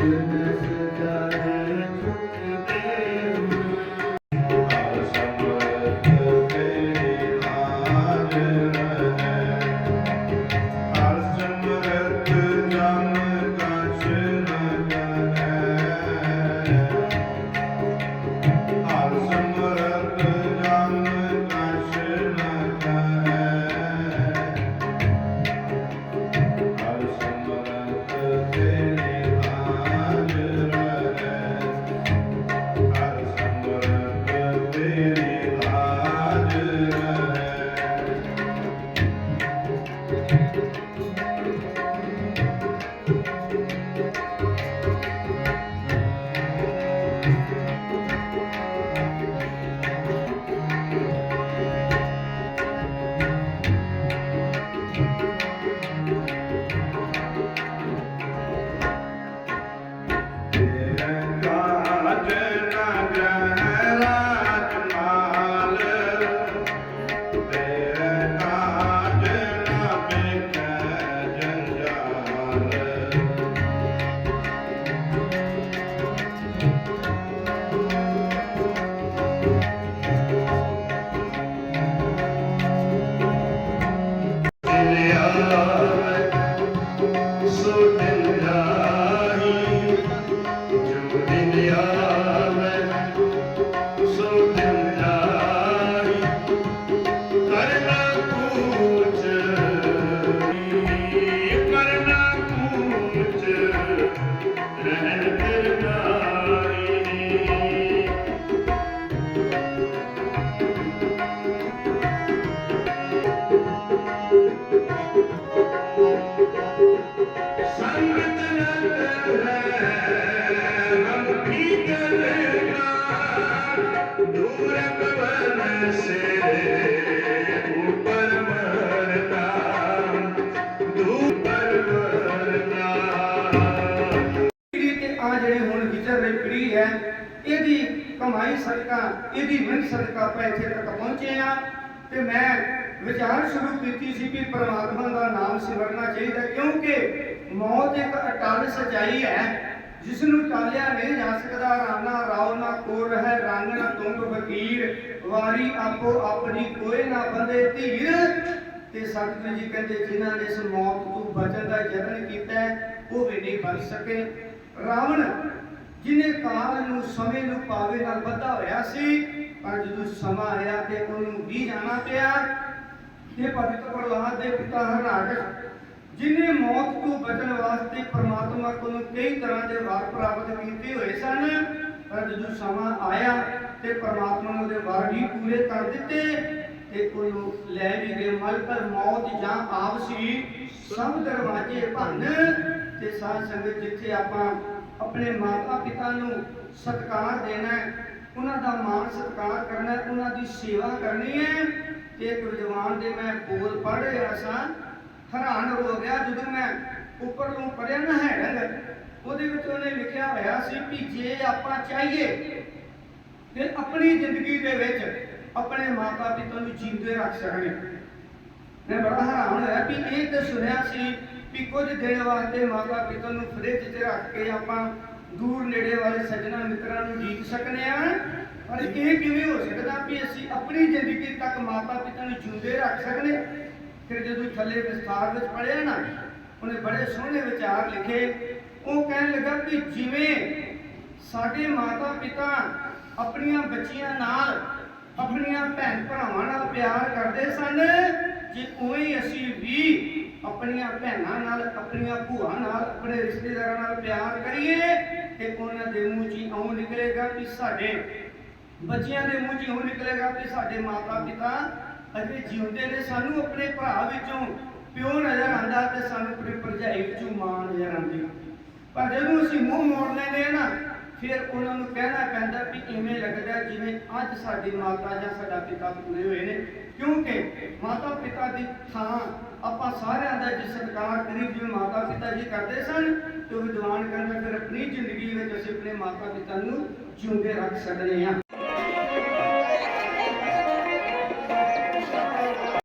Amen. ਇਹਦੀ ਕਮਾਈ ਸਦਕਾ ਇਹਦੀ ਮਿਹਨਤ ਸਦਕਾ ਆਪਾਂ ਇੱਥੇ ਤੱਕ ਪਹੁੰਚੇ ਆ ਤੇ ਮੈਂ ਵਿਚਾਰ ਸ਼ੁਰੂ ਕੀਤੀ ਸੀ ਕਿ ਪ੍ਰਮਾਤਮਾ ਦਾ ਨਾਮ ਸਿਮਰਨਾ ਚਾਹੀਦਾ, ਕਿਉਂਕਿ ਮੌਤ ਇੱਕ ਅਟਲ ਸਚਾਈ ਹੈ, ਜਿਸ ਨੂੰ ਟਾਲਿਆ ਨਹੀਂ ਜਾ ਸਕਦਾ। ਰਾਣਾ ਰਾਉ ਨਾ ਕੋਰ ਹੈ ਰੰਗ ਨਾ ਤੁੰਗ ਫਕੀਰ ਵਾਰੀ ਆਪੋ ਆਪਣੀ ਕੋਈ ਨਾ ਬੰਦੇ ਧੀਰ। ਤੇ ਸਤਿਗੁਰੂ ਜੀ ਕਹਿੰਦੇ, ਜਿਨ੍ਹਾਂ ਨੇ ਇਸ ਮੌਤ ਤੋਂ ਬਚਣ ਦਾ ਯਤਨ ਕੀਤਾ ਉਹ ਵੀ ਨਹੀਂ ਬਚ ਸਕੇ। ਰਾਵਣ ਜਿਹਨੇ ਕਾਲ ਨੂੰ, ਸਮੇਂ ਨੂੰ ਪਾਵੇ ਨਾਲ ਬੱਧਾ ਹੋਇਆ ਸੀ ਪਰ ਜਦੋਂ ਸਮਾਂ ਆਇਆ ਤੇ ਉਹਨੂੰ ਵੀ ਜਾਣਾ ਪਿਆ ਤੇ ਪਵਿੱਤਰ ਪ੍ਰਹਲਾਦ ਦੇ ਪਿਤਾ ਹਰਨਾਟਕ ਜਿਨੇ ਮੌਤ ਤੋਂ ਬਚਣ ਵਾਸਤੇ ਪ੍ਰਮਾਤਮਾ ਕੋਲੋਂ ਕਈ ਤਰ੍ਹਾਂ ਦੇ ਵਰ ਪ੍ਰਾਪਤ ਕੀਤੇ ਹੋਏ ਸਨ, ਪਰ ਜਦੋਂ ਸਮਾਂ ਆਇਆ ਤੇ ਪ੍ਰਮਾਤਮਾ ਨੇ ਉਹਦੇ ਵਰ ਵੀ ਪੂਰੇ ਕਰ ਦਿੱਤੇ, ਤੇ ਉਹਨੂੰ ਲੈ ਵੀ ਗਏ ਮਲਕਰ ਮੌਤ ਜਾਂ ਆਪ ਸਭ ਦਰਵਾਜ਼ੇ ਭੰਨ, ਤੇ ਸਾਧ ਸੰਗਤ ਜਿੱਥੇ ਆਪਾਂ ਆਪਣੇ ਮਾਤਾ ਪਿਤਾ ਨੂੰ ਸਤਿਕਾਰ ਦੇਣਾ ਉਹਨਾਂ ਦਾ ਮਾਣ ਸਤਿਕਾਰ ਕਰਨਾ ਹੈ, ਉਹਨਾਂ ਦੀ ਸੇਵਾ ਕਰਨੀ ਹੈ। ਤੇ ਇੱਕ ਦੇ ਮੈਂ ਬੋਲ ਪੜ੍ਹ ਰਿਹਾ ਸਾਂ, ਹੈਰਾਨ ਹੋ ਗਿਆ ਜਦੋਂ ਮੈਂ ਉੱਪਰ ਤੋਂ ਪੜਿਆ ਨਾ ਹੈਡਿੰਗ ਉਹਦੇ ਵਿੱਚ ਉਹਨੇ ਲਿਖਿਆ ਹੋਇਆ ਸੀ ਕਿ ਜੇ ਆਪਾਂ ਚਾਹੀਏ ਤੇ ਆਪਣੀ ਜ਼ਿੰਦਗੀ ਦੇ ਵਿੱਚ ਆਪਣੇ ਮਾਤਾ ਪਿਤਾ ਨੂੰ ਜਿਉਂਦੇ ਰੱਖ ਸਕਣੇ। ਮੈਂ ਬੜਾ ਹੈਰਾਨ ਹੋਇਆ ਕਿ ਇਹ ਤਾਂ ਸੁਣਿਆ ਸੀ ਕਿ ਕੁਝ ਦਿਨ ਵਾਸਤੇ ਮਾਤਾ ਪਿਤਾ ਨੂੰ ਫ੍ਰਿਜ 'ਚ ਰੱਖ ਕੇ ਆਪਾਂ ਦੂਰ ਨੇੜੇ ਵਾਲੇ ਸੱਜਣਾ ਮਿੱਤਰਾਂ ਨੂੰ ਜੀਤ ਸਕਨੇ ਆ। ਪਰ ਇਹ ਕਿਵੇਂ ਹੋ ਸਕਦਾ ਵੀ ਅਸੀਂ ਆਪਣੀ ਜ਼ਿੰਦਗੀ ਤੱਕ ਮਾਤਾ ਪਿਤਾ ਨੂੰ ਜਿਉਂਦੇ ਰੱਖ ਸਕਨੇ? ਫਿਰ ਜਦੋਂ ਥੱਲੇ ਵਿਸਥਾਰ ਵਿੱਚ ਪੜਿਆ ਨਾ, ਉਹਨੇ ਬੜੇ ਸੋਹਣੇ ਵਿਚਾਰ ਲਿਖੇ। ਉਹ ਕਹਿਣ ਲੱਗਾ ਕਿ ਜਿਵੇਂ ਸਾਡੇ ਮਾਤਾ ਪਿਤਾ ਆਪਣੀਆਂ ਬੱਚੀਆਂ ਨਾਲ ਆਪਣੀਆਂ ਭੈਣ ਭਰਾਵਾਂ ਨਾਲ ਪਿਆਰ ਕਰਦੇ ਸਨ, ਜੇ ਉਵੇਂ ਅਸੀਂ ਵੀ ਆਪਣੀਆਂ ਭੈਣਾਂ ਨਾਲ, ਆਪਣੀਆਂ ਭੂਆ ਨਾਲ, ਆਪਣੇ ਰਿਸ਼ਤੇਦਾਰਾਂ ਨਾਲ ਪਿਆਰ ਕਰੀਏ ਤੇ ਉਹਨਾਂ ਦੇ ਮੂੰਹ 'ਚ ਇਉਂ ਨਿਕਲੇਗਾ ਕਿ ਸਾਡੇ ਬੱਚਿਆਂ ਦੇ ਮੂੰਹ 'ਚ ਇਉਂ ਨਿਕਲੇਗਾ ਕਿ ਸਾਡੇ ਮਾਤਾ ਪਿਤਾ ਅਜੇ ਜਿਉਂਦੇ ਨੇ, ਸਾਨੂੰ ਆਪਣੇ ਭਰਾ ਵਿੱਚੋਂ ਪਿਓ ਨਜ਼ਰ ਆਂਦਾ ਤੇ ਸਾਨੂੰ ਆਪਣੀ ਭਰਜਾਈ ਵਿੱਚੋਂ ਮਾਂ ਨਜ਼ਰ ਆਉਂਦੀ। ਪਰ ਜਦੋਂ ਅਸੀਂ ਮੂੰਹ ਮੋੜ ਲੈਂਦੇ ਆ ਨਾ ਫਿਰ ਉਹਨਾਂ ਨੂੰ ਕਹਿਣਾ ਪੈਂਦਾ ਵੀ ਇਵੇਂ ਲੱਗਦਾ ਜਿਵੇਂ ਅੱਜ ਸਾਡੀ ਮਾਤਾ ਜਾਂ ਸਾਡਾ ਪਿਤਾ ਪੂਰੇ ਹੋਏ ਨੇ। ਕਿਉਂਕਿ ਮਾਤਾ ਪਿਤਾ ਦੀ ਥਾਂ ਆਪਾਂ ਸਾਰਿਆਂ ਦਾ ਜੇ ਸਤਿਕਾਰ ਕਰੀ ਜਿਵੇਂ ਮਾਤਾ ਪਿਤਾ ਜੀ ਕਰਦੇ ਸਨ, ਤੇ ਵਿਦਵਾਨ ਕਹਿੰਦਾ, ਫਿਰ ਆਪਣੀ ਜ਼ਿੰਦਗੀ ਵਿੱਚ ਅਸੀਂ ਆਪਣੇ ਮਾਤਾ ਪਿਤਾ ਨੂੰ ਜਿਉਂਦੇ ਰੱਖ ਸਕਦੇ ਹਾਂ।